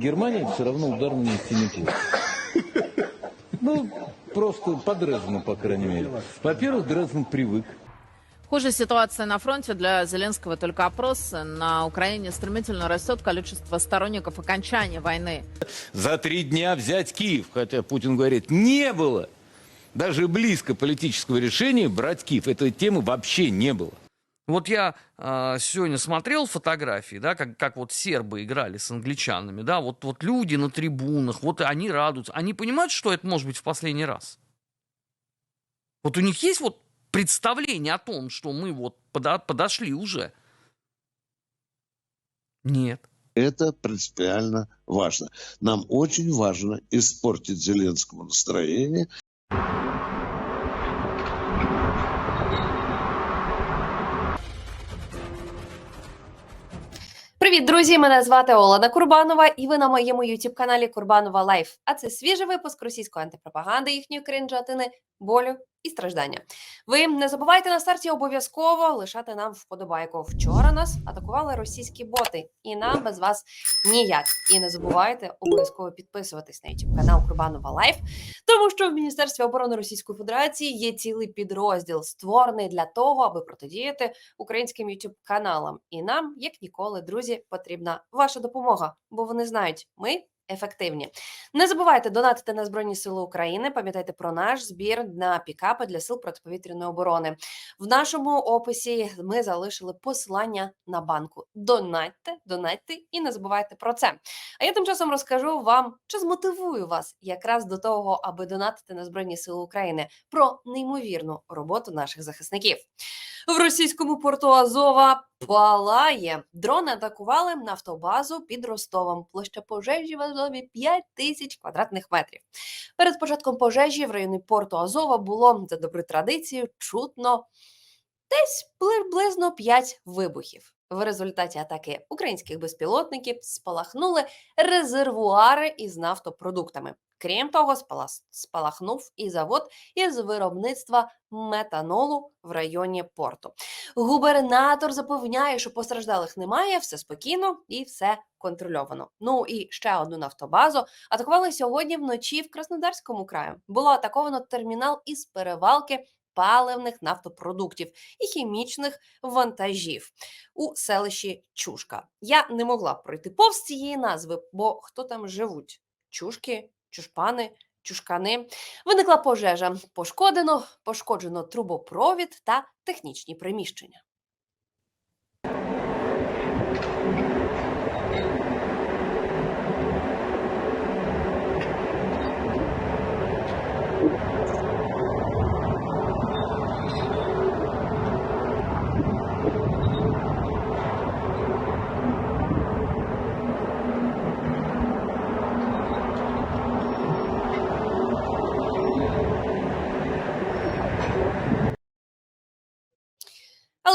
Германия все равно удар нанести не будет. Ну, просто под Дрезденом, по крайней мере. Во-первых, Дрезден привык. Хуже ситуация на фронте для Зеленского только опрос. На Украине стремительно растет количество сторонников окончания войны. За три дня взять Киев, хотя Путин говорит, не было. Даже близко политического решения брать Киев. Этой темы вообще не было. Вот я а, сегодня смотрел фотографии, да, как, как вот сербы играли с англичанами, да, вот, вот люди на трибунах, вот они радуются. Они понимают, что это может быть в последний раз? Вот у них есть вот представление о том, что мы вот подо- подошли уже? Нет. Это принципиально важно. Нам очень важно испортить Зеленскому настроение. Привіт, друзі! Мене звати Олена Курбанова, і ви на моєму youtube каналі Курбанова Лайф. А це свіжий випуск російської антипропаганди їхньої кринжатини, болю і страждання. Ви не забувайте на старті обов'язково лишати нам вподобайку. Вчора нас атакували російські боти, і нам без вас ніяк. І не забувайте обов'язково підписуватись на youtube канал Курбанова Лайф, тому що в Міністерстві оборони Російської Федерації є цілий підрозділ, створений для того, аби протидіяти українським youtube каналам. І нам, як ніколи, друзі, потрібна ваша допомога, бо вони знають, ми. Ефективні. Не забувайте донатити на Збройні Сили України. Пам'ятайте про наш збір на пікапи для сил протиповітряної оборони. В нашому описі ми залишили посилання на банку. Донатьте, донатьте і не забувайте про це. А я тим часом розкажу вам, чи змотивую вас якраз до того, аби донатити на Збройні Сили України про неймовірну роботу наших захисників. В російському порту Азова палає. Дрони атакували нафтобазу під Ростовом. Площа пожежі в Азові 5 тисяч квадратних метрів. Перед початком пожежі в районі порту Азова було за доброю традицією чутно десь приблизно 5 вибухів. В результаті атаки українських безпілотників спалахнули резервуари із нафтопродуктами. Крім того, спалахнув і завод із виробництва метанолу в районі порту. Губернатор запевняє, що постраждалих немає, все спокійно і все контрольовано. Ну і ще одну нафтобазу атакували сьогодні вночі в Краснодарському краї. Було атаковано термінал із перевалки паливних нафтопродуктів і хімічних вантажів у селищі Чушка. Я не могла пройти повз цієї назви, бо хто там живуть? Чушки, чушпани, чушкани. Виникла пожежа. Пошкодено, пошкоджено трубопровід та технічні приміщення.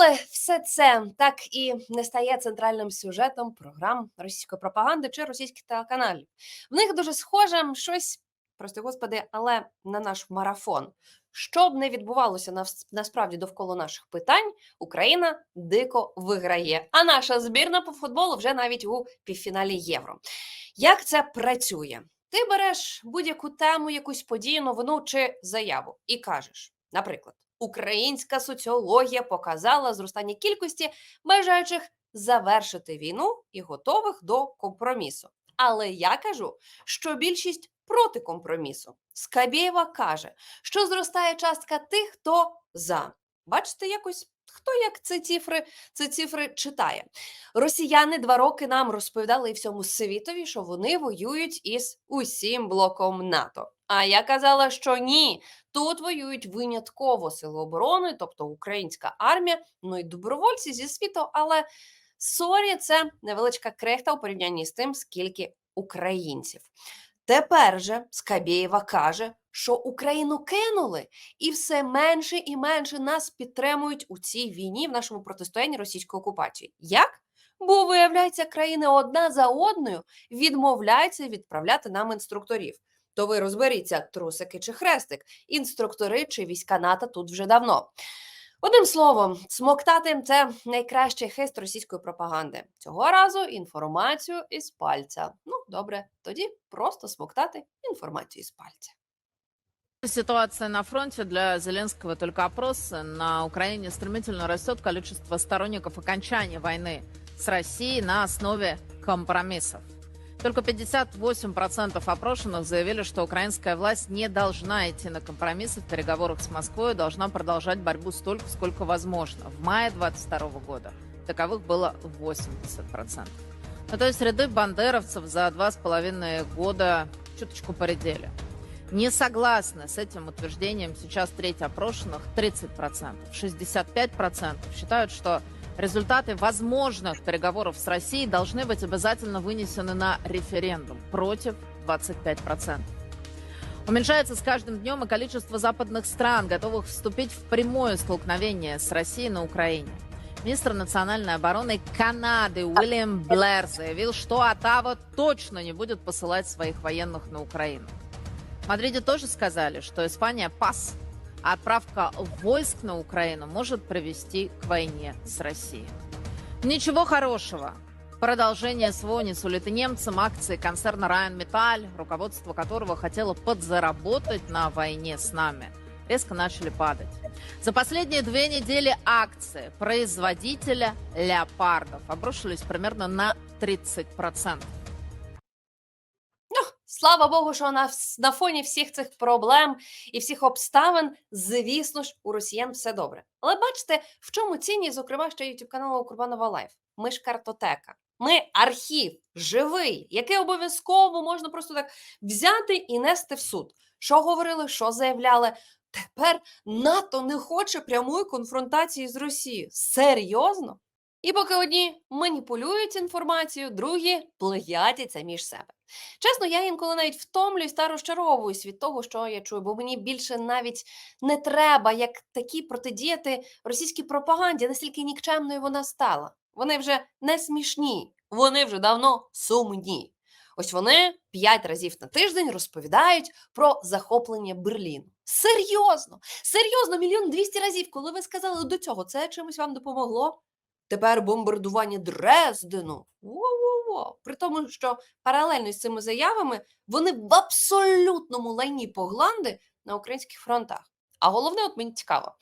Але все це так і не стає центральним сюжетом програм російської пропаганди чи російських телеканалів. В них дуже схоже щось, прости господи, але на наш марафон. Що б не відбувалося насправді довкола наших питань, Україна дико виграє. А наша збірна по футболу вже навіть у півфіналі Євро. Як це працює? Ти береш будь-яку тему, якусь подію, новину чи заяву і кажеш, наприклад, українська соціологія показала зростання кількості бажаючих завершити війну і готових до компромісу. Але я кажу, що більшість проти компромісу. Скабєєва каже, що зростає частка тих, хто за. Бачите, якось хто як ці цифри, ці цифри читає. Росіяни два роки нам розповідали і всьому світові, що вони воюють із усім блоком НАТО. А я казала, що ні, тут воюють винятково сили оборони, тобто українська армія, ну і добровольці зі світу, але сорі, це невеличка крехта у порівнянні з тим, скільки українців. Тепер же Скабєєва каже, що Україну кинули, і все менше і менше нас підтримують у цій війні в нашому протистоянні російської окупації. Як? Бо виявляється, країни одна за одною відмовляються відправляти нам інструкторів. То ви розберіться, трусики чи хрестик, інструктори чи війська НАТО тут вже давно. Одним словом, смоктати це найкращий хист російської пропаганди. Цього разу інформацію із пальця. Ну, добре, тоді просто смоктати інформацію із пальця. Ситуация на фронте для Зеленского только опрос. На Украине стремительно растет количество сторонников окончания войны с Россией на основе компромиссов. Только 58% опрошенных заявили, что украинская власть не должна идти на компромиссы в переговорах с Москвой и должна продолжать борьбу столько, сколько возможно. В мае 2022 года таковых было 80%. Ну, то есть ряды бандеровцев за два с половиной года чуточку поредели. Не согласны с этим утверждением сейчас треть опрошенных 30%. 65% считают, что результаты возможных переговоров с Россией должны быть обязательно вынесены на референдум. Против 25%. Уменьшается с каждым днем и количество западных стран, готовых вступить в прямое столкновение с Россией на Украине. Министр национальной обороны Канады Уильям Блэр заявил, что Оттава точно не будет посылать своих военных на Украину. В Мадриде тоже сказали, что Испания пас, отправка войск на Украину может привести к войне с Россией. Ничего хорошего. Продолжение СВО не сулит и немцам. Акции концерна Райан-Металь, руководство которого хотело подзаработать на войне с нами, резко начали падать. За последние две недели акции производителя леопардов обрушились примерно на 30%. Слава Богу, що на, на фоні всіх цих проблем і всіх обставин, звісно ж, у росіян все добре. Але бачите, в чому цінність, зокрема, ще youtube каналу Курбанова Лайф. Ми ж картотека. Ми архів живий, який обов'язково можна просто так взяти і нести в суд. Що говорили, що заявляли. Тепер НАТО не хоче прямої конфронтації з Росією. Серйозно? І поки одні маніпулюють інформацією, другі плеятяться між себе. Чесно, я інколи навіть втомлююсь та розчаровуюсь від того, що я чую, бо мені більше навіть не треба як такі протидіяти російській пропаганді, настільки нікчемною вона стала. Вони вже не смішні, вони вже давно сумні. Ось вони п'ять разів на тиждень розповідають про захоплення Берліну. Серйозно, серйозно, мільйон двісті разів, коли ви сказали до цього, це чимось вам допомогло? Тепер бомбардування Дрездену. Во-во-во. При тому, що паралельно з цими заявами вони в абсолютному лайні погланди на українських фронтах. А головне, от мені цікаво,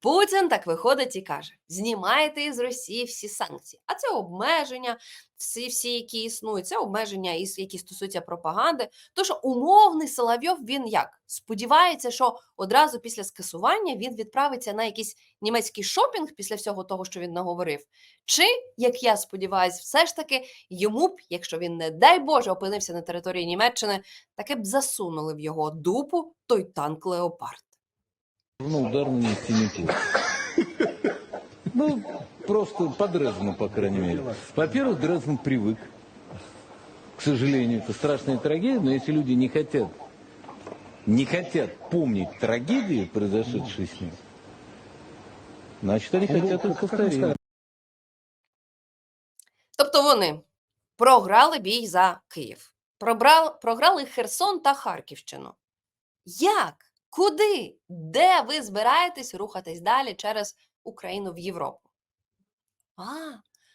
Путін так виходить і каже: знімайте із Росії всі санкції. А це обмеження, всі, всі, які існують, це обмеження, які стосуються пропаганди. Тож умовний Соловйов він як сподівається, що одразу після скасування він відправиться на якийсь німецький шопінг після всього того, що він наговорив. Чи, як я сподіваюся, все ж таки йому б, якщо він, не дай Боже, опинився на території Німеччини, таки б засунули в його дупу той танк Леопард. Ну, удар нанести неплохо. Ну, просто по Дрездену, по крайней мере. Во-первых, Дрезден привык. К сожалению, это страшная трагедия, но если люди не хотят, не хотят помнить трагедии, произошедшие с ним, значит, они хотят их повторить. Тобто вони програли бій за Київ, пробрали, програли Херсон та Харківщину. Як? Куди? Де ви збираєтесь рухатись далі через Україну в Європу? А,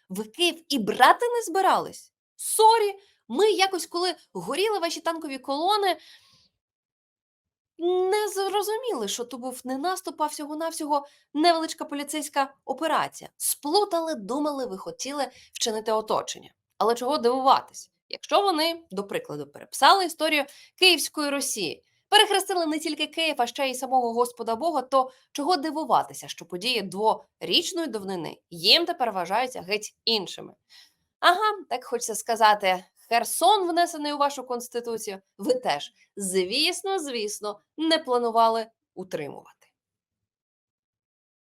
ви Київ і брати не збирались? Сорі, ми якось, коли горіли ваші танкові колони, не зрозуміли, що то був не наступ, а всього-навсього невеличка поліцейська операція. Сплутали, думали, ви хотіли вчинити оточення. Але чого дивуватись? Якщо вони, до прикладу, переписали історію Київської Росії, перехрестили не тільки Київ, а ще й самого Господа Бога, то чого дивуватися, що події дворічної давнини їм тепер вважаються геть іншими? Ага, так хочеться сказати, Херсон, внесений у вашу конституцію, ви теж, звісно, звісно, не планували утримувати.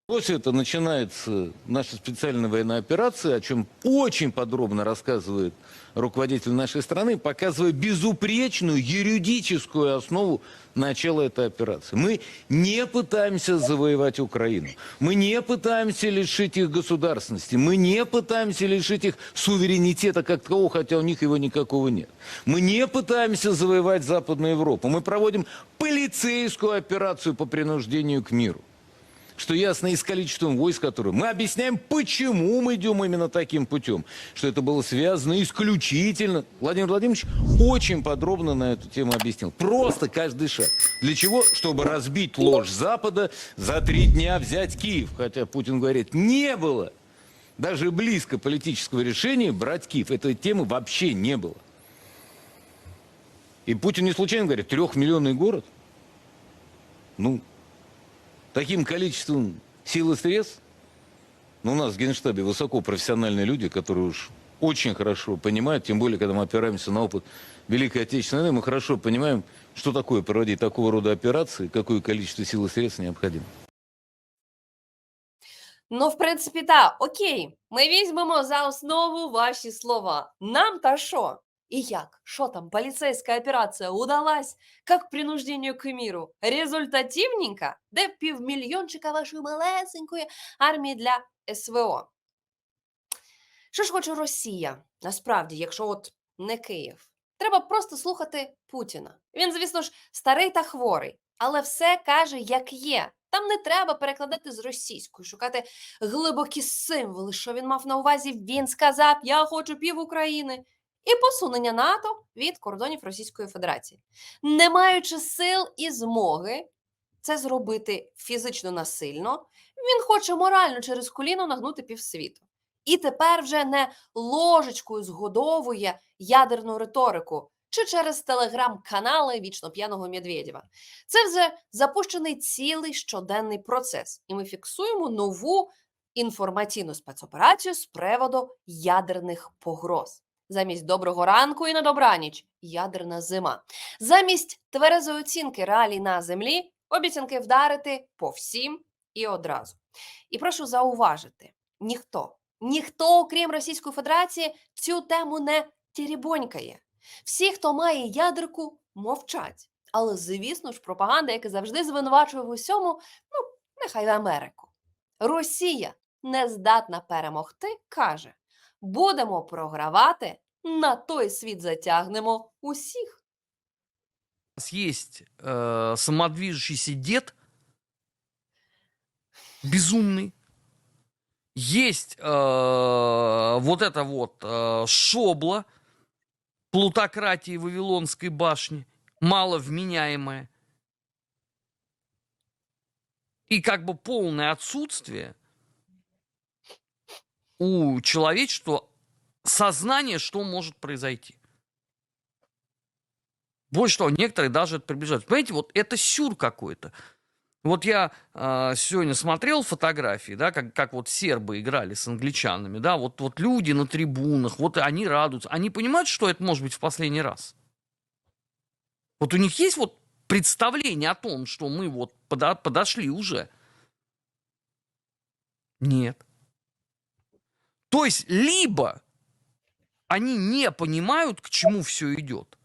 После этого начинается наша специальная военная операция, о чем очень подробно рассказывает руководитель нашей страны, показывая безупречную юридическую основу начала этой операции. Мы не пытаемся завоевать Украину, мы не пытаемся лишить их государственности, мы не пытаемся лишить их суверенитета как такового, хотя у них его никакого нет. Мы не пытаемся завоевать Западную Европу, мы проводим полицейскую операцию по принуждению к миру. Что ясно и с количеством войск, которые... Мы объясняем, почему мы идем именно таким путем. Что это было связано исключительно... Владимир Владимирович очень подробно на эту тему объяснил. Просто каждый шаг. Для чего? Чтобы разбить ложь Запада, за три дня взять Киев. Хотя Путин говорит, не было даже близко политического решения брать Киев. Этой темы вообще не было. И Путин не случайно говорит, трехмиллионный город. Ну, таким количеством сил и средств. Но у нас в Генштабе высокопрофессиональные люди, которые уж очень хорошо понимают, тем более, когда мы опираемся на опыт Великой Отечественной войны, мы хорошо понимаем, что такое проводить такого рода операции, какое количество сил и средств необходимо. Ну, в принципі, так, окей. Ми візьмемо за основу ваші слова. Нам та що? І як? Що там, поліцейська операція удалась? Как принуждению к миру? Результативненько? Де півмільйончика вашої малесенької армії для СВО? Що ж хоче Росія? Насправді, якщо от не Київ. Треба просто слухати Путіна. Він, звісно ж, старий та хворий, але все каже, як є. Там не треба перекладати з російської, шукати глибокі символи, що він мав на увазі. Він сказав: Я хочу пів України. І посунення НАТО від кордонів Російської Федерації, не маючи сил і змоги це зробити фізично насильно, він хоче морально через коліно нагнути півсвіту. І тепер вже не ложечкою згодовує ядерну риторику чи через телеграм-канали вічно п'яного Медведєва. Це вже запущений цілий щоденний процес, і ми фіксуємо нову інформаційну спецоперацію з приводу ядерних погроз. Замість доброго ранку і на добраніч ядерна зима. Замість тверезої оцінки реалій на землі обіцянки вдарити по всім і одразу. І прошу зауважити: ніхто, ніхто, окрім Російської Федерації, цю тему не тірібонькає. Всі, хто має ядерку, мовчать. Але, звісно ж, пропаганда, яка завжди звинувачує в усьому, ну, нехай в Америку. Росія не здатна перемогти, каже: будемо програвати, на той світ затягнемо усіх. У нас есть э, самодвижущийся дед, безумный. Есть э, вот это вот э, шобла плутократии Вавилонской башни, маловменяемая. И как бы полное отсутствие у человечества сознания, что может произойти. Больше того, некоторые даже это приближают. Понимаете, вот это сюр какой-то. Вот я э, сегодня смотрел фотографии, да, как, как вот сербы играли с англичанами, да, вот, вот люди на трибунах, вот они радуются. Они понимают, что это может быть в последний раз? Вот у них есть вот представление о том, что мы вот подо- подошли уже? Нет. То есть, либо они не понимают, к чему все идет,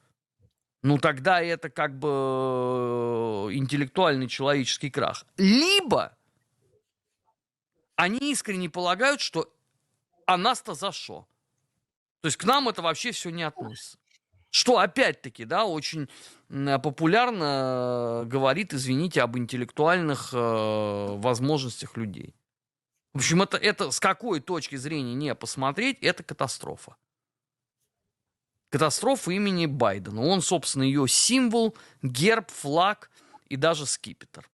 ну тогда это как бы э, интеллектуальный человеческий крах. Либо они искренне полагают, что а нас-то за что? То есть к нам это вообще все не относится. Что опять-таки, да, очень м, популярно э, говорит, извините, об интеллектуальных э, возможностях людей. В общем, это, это с какой точки зрения не посмотреть, это катастрофа. Катастрофа имени Байдена. Он, собственно, ее символ, герб, флаг и даже скипетр.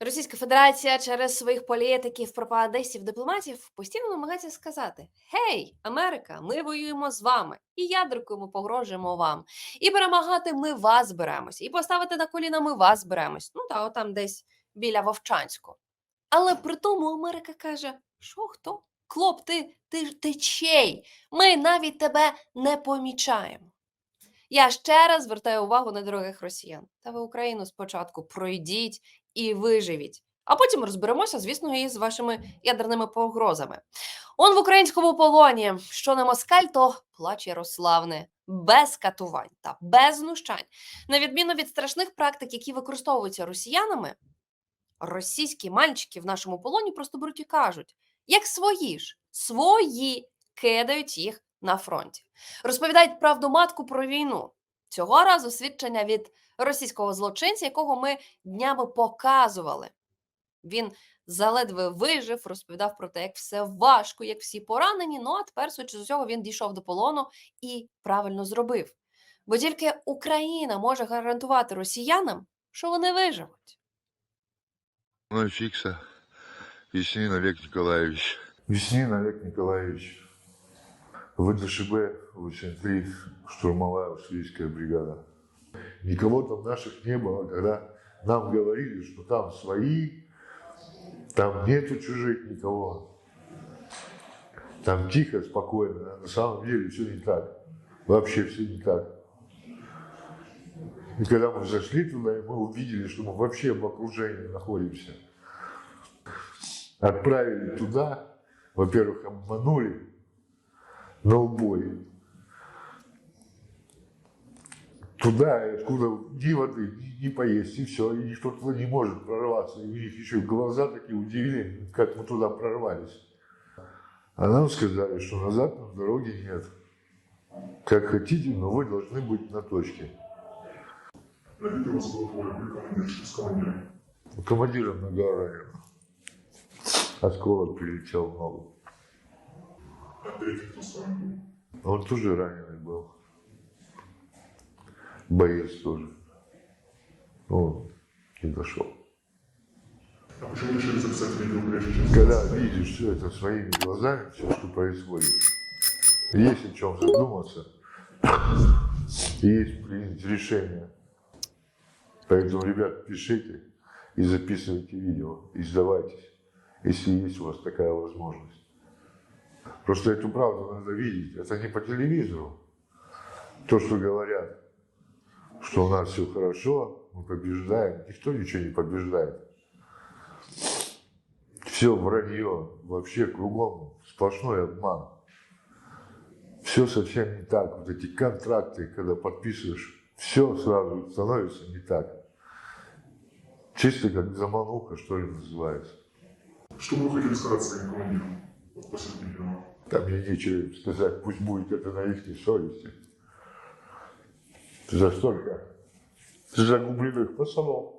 Російська Федерація через своїх політиків, пропагандистів, дипломатів постійно намагається сказати: Гей, Америка, ми воюємо з вами, і ядеркою ми погрожуємо вам. І перемагати ми вас зберемося, і поставити на коліна ми вас зберемось. Ну та отам десь біля Вовчанську. Але при тому Америка каже: що хто? Клоп, ти, ти, ти чей? Ми навіть тебе не помічаємо. Я ще раз звертаю увагу на дорогих росіян. Та ви Україну спочатку пройдіть і виживіть. А потім розберемося, звісно, і з вашими ядерними погрозами. Он в українському полоні, що не москаль, то плач Ярославне, без катувань та без знущань. На відміну від страшних практик, які використовуються росіянами, російські мальчики в нашому полоні просто беруть і кажуть, як свої ж, свої кидають їх на фронті. Розповідають правду матку про війну. Цього разу свідчення від російського злочинця, якого ми днями показували. Він заледве вижив, розповідав про те, як все важко, як всі поранені. Ну а тепер, з усього, він дійшов до полону і правильно зробив. Бо тільки Україна може гарантувати росіянам, що вони виживуть. Мной фикса. Веснин Олег Николаевич. Веснин Олег Николаевич. ВДШБ 83, штурмовая австрийская бригада. Никого там наших не было, когда нам говорили, что там свои, там нету чужих никого. Там тихо, спокойно. А на самом деле все не так. Вообще все не так. И когда мы зашли туда, мы увидели, что мы вообще в окружении находимся. Отправили туда, во-первых, обманули на убой. Туда, откуда ни воды, ни, ни поесть, и все. И никто туда не может прорваться. И у них еще глаза такие удивили, как мы туда прорвались. А нам сказали, что назад на дороге нет. Как хотите, но вы должны быть на точке. На видео вас было двое, вы командир, с командиром. Командиром на ранен. Осколок прилетел в ногу. А третий кто с вами был? Он тоже раненый был. Боец тоже. Он не дошел. А почему решили записать видео прежде чем... Когда видишь все это своими глазами, все, что происходит, есть о чем задуматься, есть принять решение. Поэтому, ребят, пишите и записывайте видео, и сдавайтесь, если есть у вас такая возможность. Просто эту правду надо видеть. Это не по телевизору. То, что говорят, что у нас все хорошо, мы побеждаем. Никто ничего не побеждает. Все вранье, вообще кругом сплошной обман. Все совсем не так. Вот эти контракты, когда подписываешь, все сразу становится не так. Чисто как замануха, что ли, называется. Что бы вы хотели сказать своим командирам? Видео. Там им сказать, пусть будет это на их совести. За столько загубленных пацанов.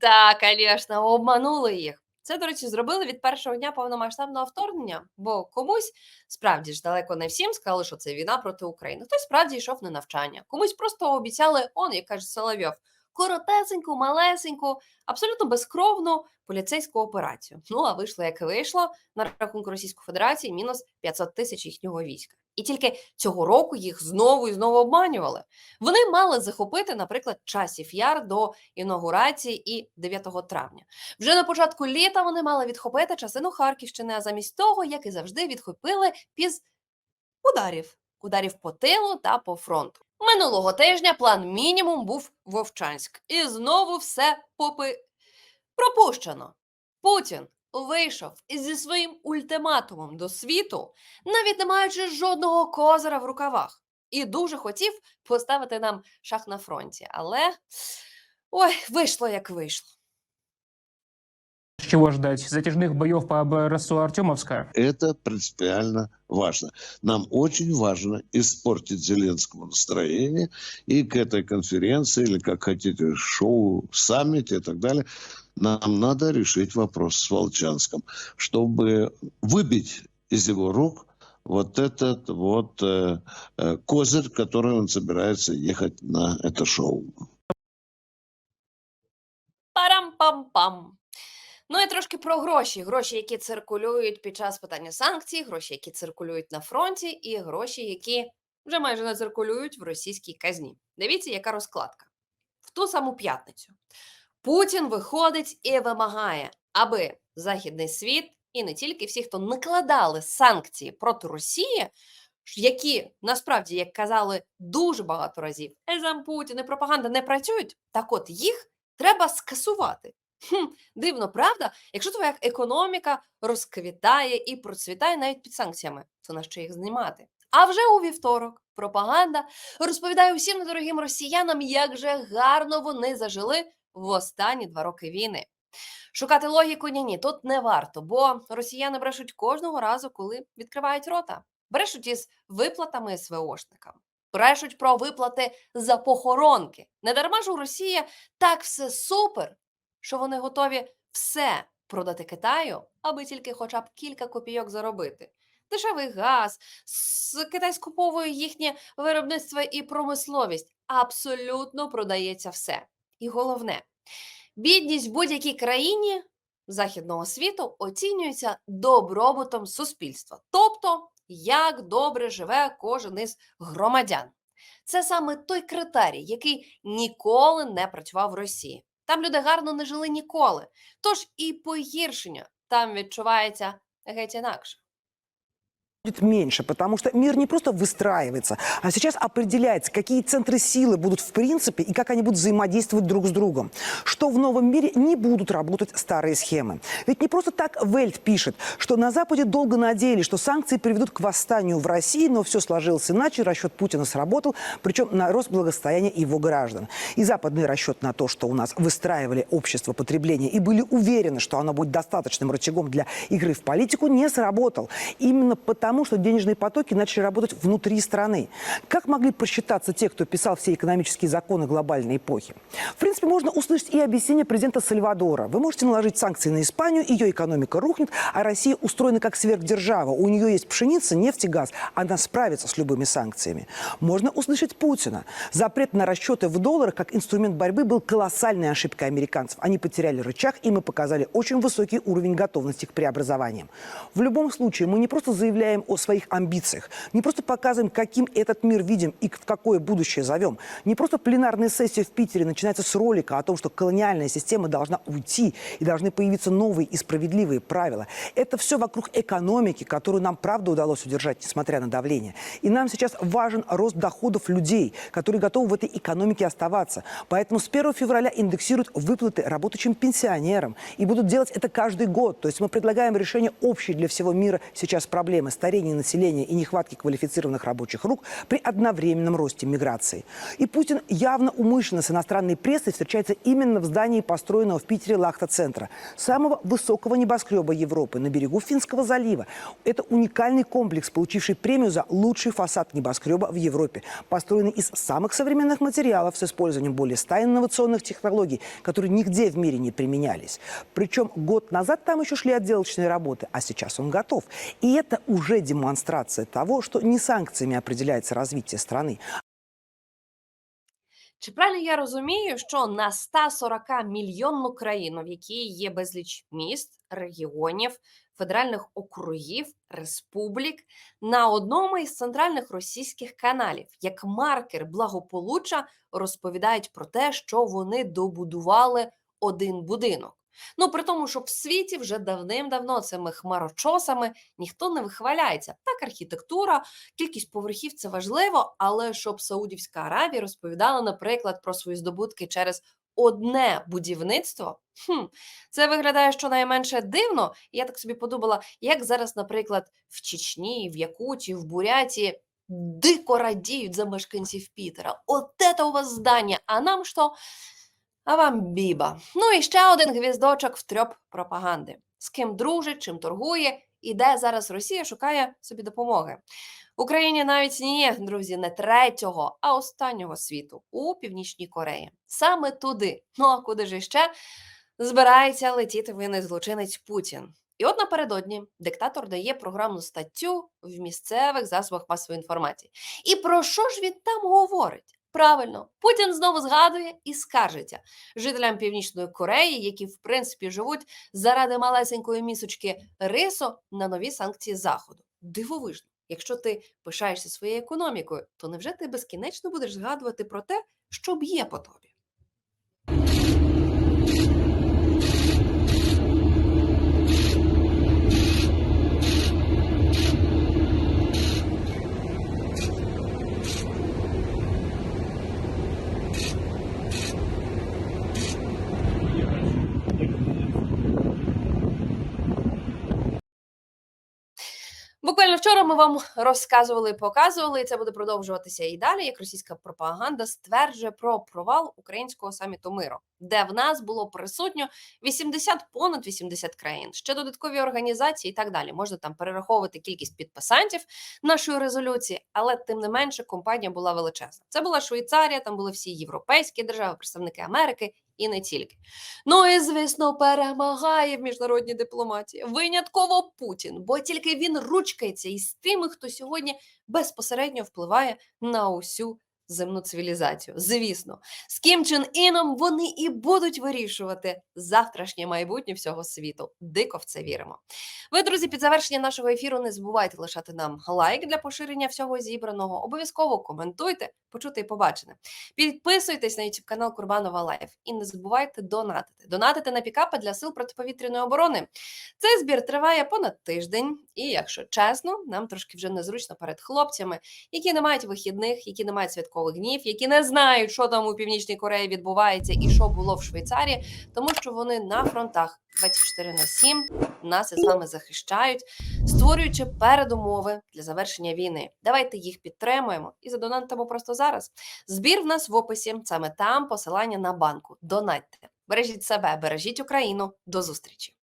Так, звісно, обманули їх. Це, до речі, зробили від першого дня повномасштабного вторгнення, бо комусь справді ж далеко не всім сказали, що це війна проти України. Хтось справді йшов на навчання, комусь просто обіцяли, он, як каже Соловйов, коротесеньку, малесеньку, абсолютно безкровну поліцейську операцію. Ну а вийшло, як і вийшло на рахунку Російської Федерації мінус 500 тисяч їхнього війська. І тільки цього року їх знову і знову обманювали. Вони мали захопити, наприклад, часів яр до інаугурації і 9 травня. Вже на початку літа вони мали відхопити частину Харківщини, а замість того, як і завжди, відхопили піз ударів, ударів по тилу та по фронту. Минулого тижня план мінімум був Вовчанськ, і знову все попи пропущено. Путін вийшов зі своїм ультиматумом до світу, навіть не маючи жодного козира в рукавах, і дуже хотів поставити нам шах на фронті. Але ой, вийшло як вийшло. Чего ждать? Затяжных боев по БРСУ Артемовска? Это принципиально важно. Нам очень важно испортить Зеленскому настроение и к этой конференции, или как хотите, шоу, саммите и так далее, нам надо решить вопрос с Волчанском, чтобы выбить из его рук вот этот вот э, э, козырь, который он собирается ехать на это шоу. Парам-пам-пам. Ну і трошки про гроші. Гроші, які циркулюють під час питання санкцій, гроші, які циркулюють на фронті, і гроші, які вже майже не циркулюють в російській казні. Дивіться, яка розкладка. В ту саму п'ятницю Путін виходить і вимагає, аби західний світ і не тільки всі, хто накладали санкції проти Росії, які насправді, як казали дуже багато разів, Ельзам Путін і пропаганда не працюють. Так от їх треба скасувати. Хм, дивно, правда? Якщо твоя економіка розквітає і процвітає навіть під санкціями, то на що їх знімати? А вже у вівторок пропаганда розповідає усім недорогим росіянам, як же гарно вони зажили в останні два роки війни. Шукати логіку ні, ні, тут не варто, бо росіяни брешуть кожного разу, коли відкривають рота. Брешуть із виплатами СВОшникам. Брешуть про виплати за похоронки. Не дарма ж у Росії так все супер, що вони готові все продати Китаю, аби тільки хоча б кілька копійок заробити. Дешевий газ, Китай скуповує їхнє виробництво і промисловість. Абсолютно продається все. І головне, бідність в будь-якій країні західного світу оцінюється добробутом суспільства, тобто як добре живе кожен із громадян. Це саме той критерій, який ніколи не працював в Росії. Там люди гарно не жили ніколи. Тож і погіршення там відчувається геть інакше. Будет меньше, потому что мир не просто выстраивается, а сейчас определяется, какие центры силы будут в принципе и как они будут взаимодействовать друг с другом. Что в новом мире не будут работать старые схемы. Ведь не просто так Вельт пишет, что на Западе долго надеялись, что санкции приведут к восстанию в России, но все сложилось иначе, расчет Путина сработал, причем на рост благосостояния его граждан. И западный расчет на то, что у нас выстраивали общество потребления и были уверены, что оно будет достаточным рычагом для игры в политику, не сработал. Именно потому, что денежные потоки начали работать внутри страны. Как могли просчитаться те, кто писал все экономические законы глобальной эпохи? В принципе, можно услышать и объяснение президента Сальвадора. Вы можете наложить санкции на Испанию, ее экономика рухнет, а Россия устроена как сверхдержава. У нее есть пшеница, нефть и газ. Она справится с любыми санкциями. Можно услышать Путина. Запрет на расчеты в долларах как инструмент борьбы был колоссальной ошибкой американцев. Они потеряли рычаг, и мы показали очень высокий уровень готовности к преобразованиям. В любом случае, мы не просто заявляем о своих амбициях, не просто показываем, каким этот мир видим и в какое будущее зовем. Не просто пленарная сессия в Питере начинается с ролика о том, что колониальная система должна уйти и должны появиться новые и справедливые правила. Это все вокруг экономики, которую нам, правда, удалось удержать, несмотря на давление. И нам сейчас важен рост доходов людей, которые готовы в этой экономике оставаться. Поэтому с 1 февраля индексируют выплаты работающим пенсионерам. И будут делать это каждый год. То есть мы предлагаем решение общей для всего мира сейчас проблемы старения населения и нехватки квалифицированных рабочих рук при одновременном росте миграции. И Путин явно умышленно с иностранной прессой встречается именно в здании, построенного в Питере Лахта-центра, самого высокого небоскреба Европы на берегу Финского залива. Это уникальный комплекс, получивший премию за лучший фасад небоскреба в Европе, построенный из самых современных материалов с использованием более 100 инновационных технологий, которые нигде в мире не применялись. Причем год назад там еще шли отделочные работы, а сейчас он готов. И это уже демонстрация того, что не санкциями определяется развитие страны, Чи правильно я розумію, що на 140 мільйонну країну, в якій є безліч міст, регіонів, федеральних округів, республік, на одному із центральних російських каналів, як маркер благополуччя, розповідають про те, що вони добудували один будинок. Ну, при тому, що в світі вже давним-давно цими хмарочосами ніхто не вихваляється. Так, архітектура, кількість поверхів це важливо, але щоб Саудівська Аравія розповідала, наприклад, про свої здобутки через одне будівництво. Хм, це виглядає щонайменше дивно. І Я так собі подумала, як зараз, наприклад, в Чечні, в Якутії, в Бурятії дико радіють за мешканців Пітера. От це у вас здання, а нам що? А вам біба. Ну і ще один гвіздочок в трьоп пропаганди. З ким дружить, чим торгує, і де зараз Росія шукає собі допомоги. Україні навіть ні, друзі, не третього, а останнього світу у Північній Кореї. Саме туди. Ну а куди ж іще збирається летіти винний злочинець Путін. І от напередодні диктатор дає програмну статтю в місцевих засобах масової інформації. І про що ж він там говорить? Правильно, Путін знову згадує і скаржиться жителям Північної Кореї, які в принципі живуть заради малесенької місочки рису на нові санкції Заходу. Дивовижно, якщо ти пишаєшся своєю економікою, то невже ти безкінечно будеш згадувати про те, що б'є по тобі? Вчора ми вам розказували, показували, і це буде продовжуватися і далі. Як російська пропаганда стверджує про провал українського саміту миру, де в нас було присутньо 80 понад 80 країн, ще додаткові організації і так далі. Можна там перераховувати кількість підписантів нашої резолюції, але тим не менше компанія була величезна. Це була Швейцарія, там були всі європейські держави, представники Америки і не тільки. Ну і звісно, перемагає в міжнародній дипломатії. Винятково Путін, бо тільки він ручкається із тими, хто сьогодні безпосередньо впливає на усю земну цивілізацію. Звісно, з Кім Чен Іном вони і будуть вирішувати завтрашнє майбутнє всього світу. Дико в це віримо. Ви, друзі, під завершення нашого ефіру не забувайте лишати нам лайк для поширення всього зібраного. Обов'язково коментуйте, почути і побачене. Підписуйтесь на YouTube канал Курбанова Лайф і не забувайте донатити. Донатити на пікапи для сил протиповітряної оборони. Цей збір триває понад тиждень, і якщо чесно, нам трошки вже незручно перед хлопцями, які не мають вихідних, які не мають святкових днів, які не знають, що там у північній Кореї відбувається і що було в Швейцарії, тому що вони на фронтах 24 на 7 нас із вами захищають, створюючи передумови для завершення війни. Давайте їх підтримуємо і задонатимо просто зараз. Збір в нас в описі. Саме там посилання на банку. Донатьте. Бережіть себе, бережіть Україну. До зустрічі.